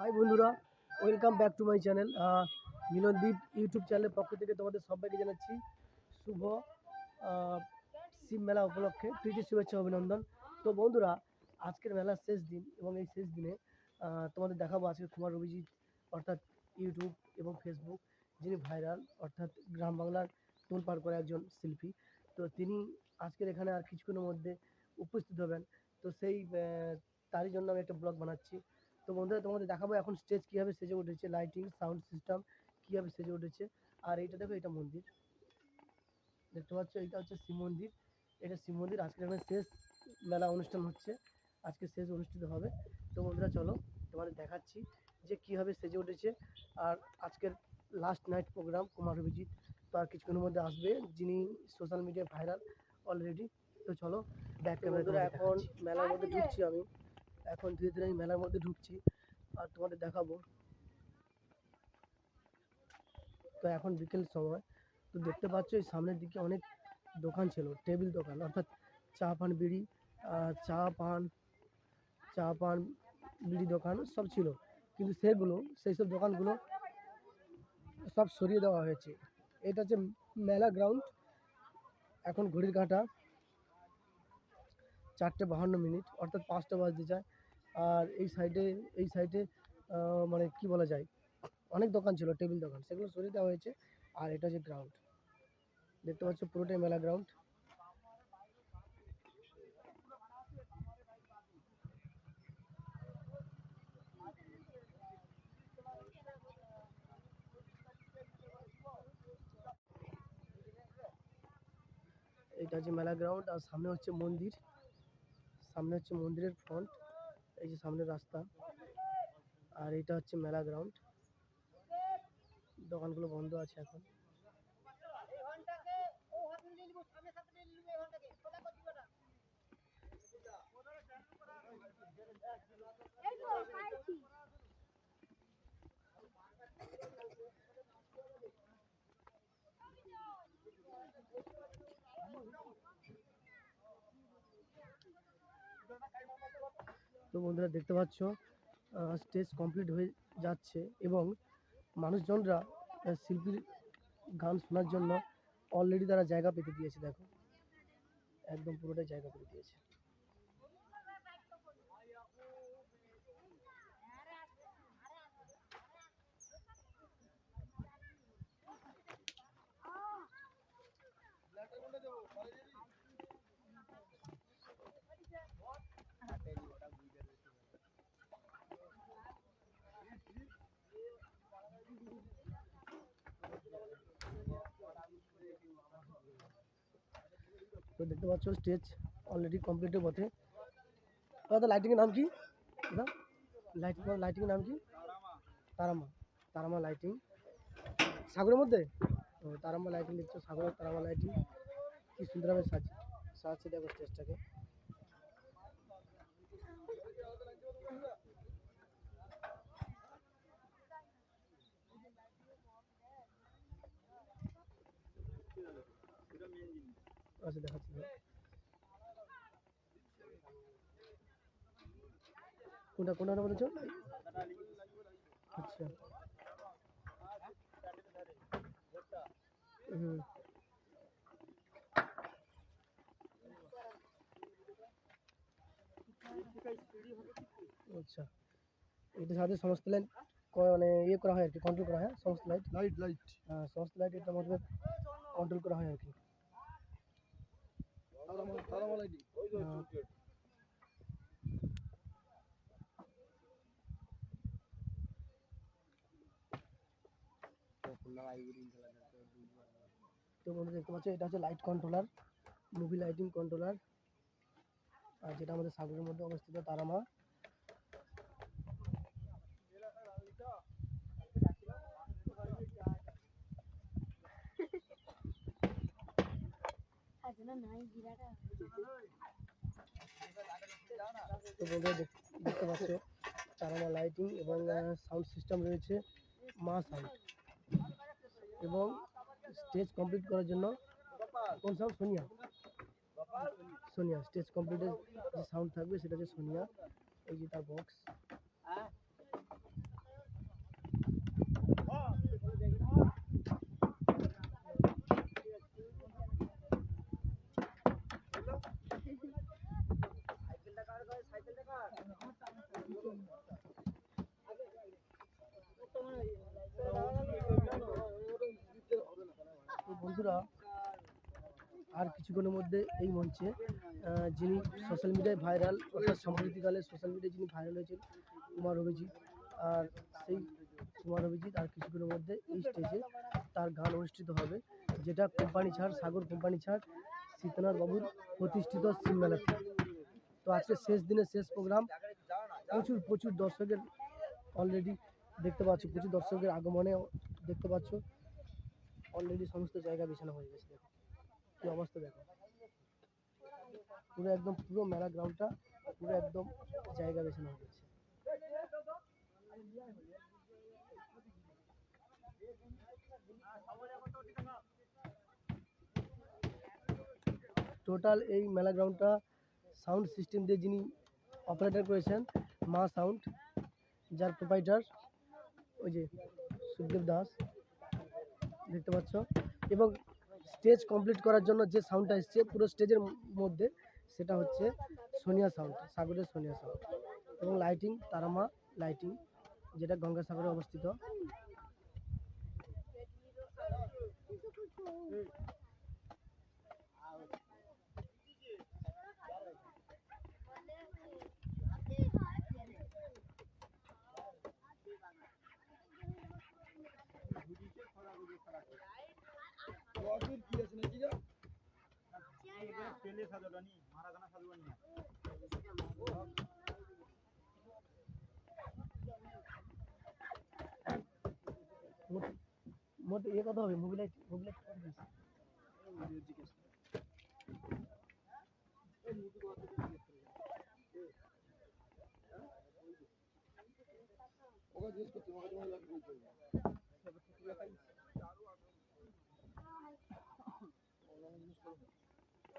High বন্ধুরা welcome back to my channel Milandeep YouTube চ্যানেলের পক্ষ থেকে তোমাদের সবাইকে জানাচ্ছি শুভ শিব মেলা উপলক্ষে প্রীতি শুভেচ্ছা অভিনন্দন। তো বন্ধুরা, আজকের মেলার শেষ দিন এবং এই শেষ দিনে তোমাদের দেখাবো আজকে কুমার অভিজিৎ অর্থাৎ ইউটিউব এবং ফেসবুক যিনি ভাইরাল অর্থাৎ গ্রাম বাংলার তোলপাড় করে একজন শিল্পী। তো তিনি আজকের এখানে আর কিছুক্ষণের মধ্যে উপস্থিত হবেন। তো সেই তারই জন্য আমি একটা ব্লগ বানাচ্ছি। তো বন্ধুরা তোমাদের দেখাবো এখন স্টেজ কীভাবে সেজে উঠেছে লাইটিং সাউন্ড সিস্টেম কীভাবে সেজে উঠেছে। আর এইটা দেখো এটা মন্দির। দেখতে পাচ্ছ এটা হচ্ছে শিব মন্দির। এটা শিব মন্দির। আজকে এখানে শেষ মেলা অনুষ্ঠান হচ্ছে আজকে শেষ অনুষ্ঠিত হবে। তো বন্ধুরা চলো তোমাদের দেখাচ্ছি যে কীভাবে সেজে উঠেছে। আর আজকের last night programme Kumar Abhijit. তো আর কিছুক্ষণের মধ্যে আসবে যিনি সোশ্যাল মিডিয়ায় ভাইরাল অলরেডি তো চলো ব্যাক ক্যামেরা এখন মেলার মধ্যে ঢুকছি আমি। এখন ধীরে ধীরে আমি মেলার মধ্যে ঢুকছি আর তোমাদের দেখাবো। তো এখন বিকেল সময়। তো দেখতে পাচ্ছ, এই সামনের দিকে অনেক দোকান ছিল, টেবিল দোকান, অর্থাৎ চা পান, বিড়ি চা পান চা পান, বিড়ি দোকান সব ছিল। কিন্তু সেগুলো, সেই সব দোকানগুলো সব সরিয়ে দেওয়া হয়েছে। এটা হচ্ছে মেলা গ্রাউন্ড, এখন ঘড়ির কাঁটা। চারটে বাহান্ন মিনিট, অর্থাৎ পাঁচটা বাজতে যায়। আর এই সাইডে এই সাইডে মানে কি বলা যায়, অনেক দোকান ছিল টেবিল দোকান, সেগুলো সরিয়ে দেওয়া হয়েছে। আর এটা হচ্ছে গ্রাউন্ড দেখতে পাচ্ছ পুরোটাই মেলা গ্রাউন্ড এটা হচ্ছে মেলা গ্রাউন্ড আর সামনে হচ্ছে মন্দির। সামনে হচ্ছে মন্দিরের ফ্রন্ট এই যে সামনে রাস্তা। আর এটা হচ্ছে মেলা গ্রাউন্ড দোকানগুলো বন্ধ আছে এখন। তো বন্ধুরা দেখতে পাচ্ছ স্টেজ কমপ্লিট হয়ে যাচ্ছে এবং মানুষজনরা শিল্পীর গান শোনার জন্য অলরেডি তারা জায়গা পেতে দিয়েছে, দেখো। একদম পুরোটাই জায়গা পেতে দিয়েছে। তো দেখতে পাচ্ছ স্টেজ অলরেডি কমপ্লিটের পথে। দাদা লাইটিংয়ের নাম কি? দাদা? লাইটিং লাইটিংয়ের নাম কি? তারামা। তারামা লাইটিং সাগরের মধ্যে? ও তারামা লাইটিং দেখছ, সাগরের তারামা লাইটিং কি সুন্দরভাবে সাজ, সাজছে দেখো স্টেজটাকে আচ্ছা দেখাচ্ছি। দাঁড়াও। কোনটা কোনটা বলেছ আচ্ছা। হুম। আচ্ছা। এটা সাথে সমস্ত লাইট মানে ইয়ে করা হয় আর কি কন্ট্রোল করা হয় সমস্ত লাইট লাইট লাইট হ্যাঁ সমস্ত লাইট এটার মধ্যে কন্ট্রোল করা হয় আর কি তারামা তারামা লাইটিং হ্যাঁ। তো বন্ধু দেখতে পাচ্ছ এটা হচ্ছে light controller movie lighting controller আর যেটা আমাদের সাগরের মধ্যে অবস্থিত তারামা। তো বন্ধুরা দেখতে পাচ্ছ তারামা লাইটিং এবং সাউন্ড সিস্টেম রয়েছে মা সাউন্ড এবং স্টেজ কমপ্লিট করার জন্য কোন সাউন্ড সোনিয়া। সোনিয়া স্টেজ কমপ্লিটের যে সাউন্ড থাকবে, সেটা হচ্ছে সোনিয়া। এই যে তার বক্স বন্ধুরা, আর কিছুক্ষণের মধ্যে এই মঞ্চে যিনি সোশ্যাল মিডিয়ায় ভাইরাল অর্থাৎ সম্প্রতিকালে সোশ্যাল মিডিয়ায় যিনি ভাইরাল হয়েছেন, কুমার অভিজিৎ, আর সেই কুমার অভিজিৎ আর কিছুক্ষণের মধ্যে এই স্টেজে তার গান অনুষ্ঠিত হবে, যেটা কোম্পানি ছাড়, সাগর কোম্পানি ছাড় শীতনাথ বাবুর প্রতিষ্ঠিত সিমমেলাতে তো আজকে শেষ দিনের শেষ প্রোগ্রাম প্রচুর প্রচুর দর্শকের অলরেডি দেখতে পাচ্ছ, প্রচুর দর্শকের আগমনে দেখতে পাচ্ছ। অলরেডি সমস্ত জায়গা বিছানো হয়ে গেছে, দেখো। কি অবস্থা, দেখো। পুরো একদম, পুরো মেলা গ্রাউন্ডটা পুরো একদম জায়গা বেছানো হয়ে গেছে। টোটাল এই মেলা গ্রাউন্ডটা সাউন্ড সিস্টেম দিয়ে যিনি অপারেটর করেছেন, মা সাউন্ড যার প্রোপাইটার ওই যে সুখদেব দাস। দেখতে পাচ্ছ। এবং স্টেজ কমপ্লিট করার জন্য যে সাউন্ডটা এসছে, পুরো স্টেজের মধ্যে সেটা হচ্ছে সোনিয়া সাউন্ড সাগরের সোনিয়া সাউন্ড এবং লাইটিং তারামা লাইটিং যেটা গঙ্গাসাগরে অবস্থিত। মোট- মোট ইয়ে কত হবে মোবিলাইট মোবিলাইট কত দিয়েছে?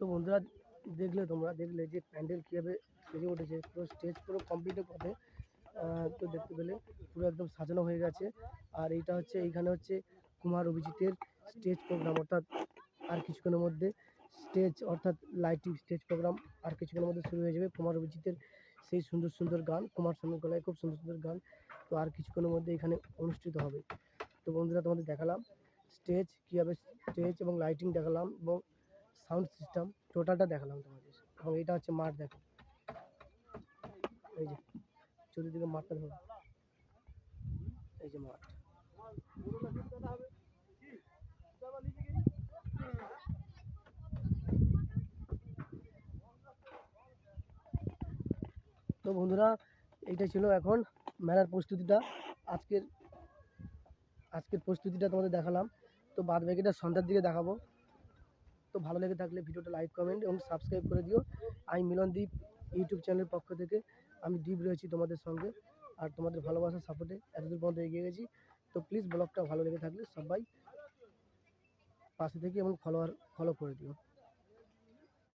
তো বন্ধুরা, দেখলে তোমরা, দেখলে যে প্যান্ডেল কীভাবে সেজে উঠেছে, পুরো স্টেজ পুরো কমপ্লিটের পথে তো দেখতে পেলে পুরো একদম সাজানো হয়ে গেছে। আর এইটা হচ্ছে, এইখানে হচ্ছে কুমার অভিজিতের স্টেজ প্রোগ্রাম অর্থাৎ আর কিছুক্ষণের মধ্যে স্টেজ অর্থাৎ লাইটিং স্টেজ প্রোগ্রাম আর কিছুক্ষণের মধ্যে শুরু হয়ে যাবে কুমার অভিজিতের সেই সুন্দর সুন্দর গান, কুমার শানুর গলায় খুব সুন্দর সুন্দর গান। তো আর কিছুক্ষণের মধ্যে এখানে অনুষ্ঠিত হবে। তো বন্ধুরা, তোমাদের দেখালাম স্টেজ কীভাবে স্টেজ এবং লাইটিং দেখালাম এবং সাউন্ড সিস্টেম টোটালটা দেখালাম তোমাদের। এবং এটা হচ্ছে মাঠ দেখো। এই যে, চতুর্দিকে মাঠটা দেখো এই যে মাঠ। তো বন্ধুরা, এইটা ছিল এখন মেলার প্রস্তুতিটা। আজকের আজকের প্রস্তুতিটা তোমাদের দেখালাম। তো বাদ বাকিটা সন্ধ্যার দিকে দেখাবো। তো ভালো লেগে থাকলে ভিডিওটা লাইক কমেন্ট এবং সাবস্ক্রাইব করে দিও। আমি মিলনদীপ ইউটিউব চ্যানেলের পক্ষ থেকে। আমি দীপ রয়েছি তোমাদের সঙ্গে। আর তোমাদের ভালোবাসার সাপোর্টে এতদূর পর্যন্ত এগিয়ে গেছি। তো প্লিজ ব্লগটা ভালো লেগে থাকলে সবাই পাশে থেকে এবং ফলোয়ার ফলো করে দিও।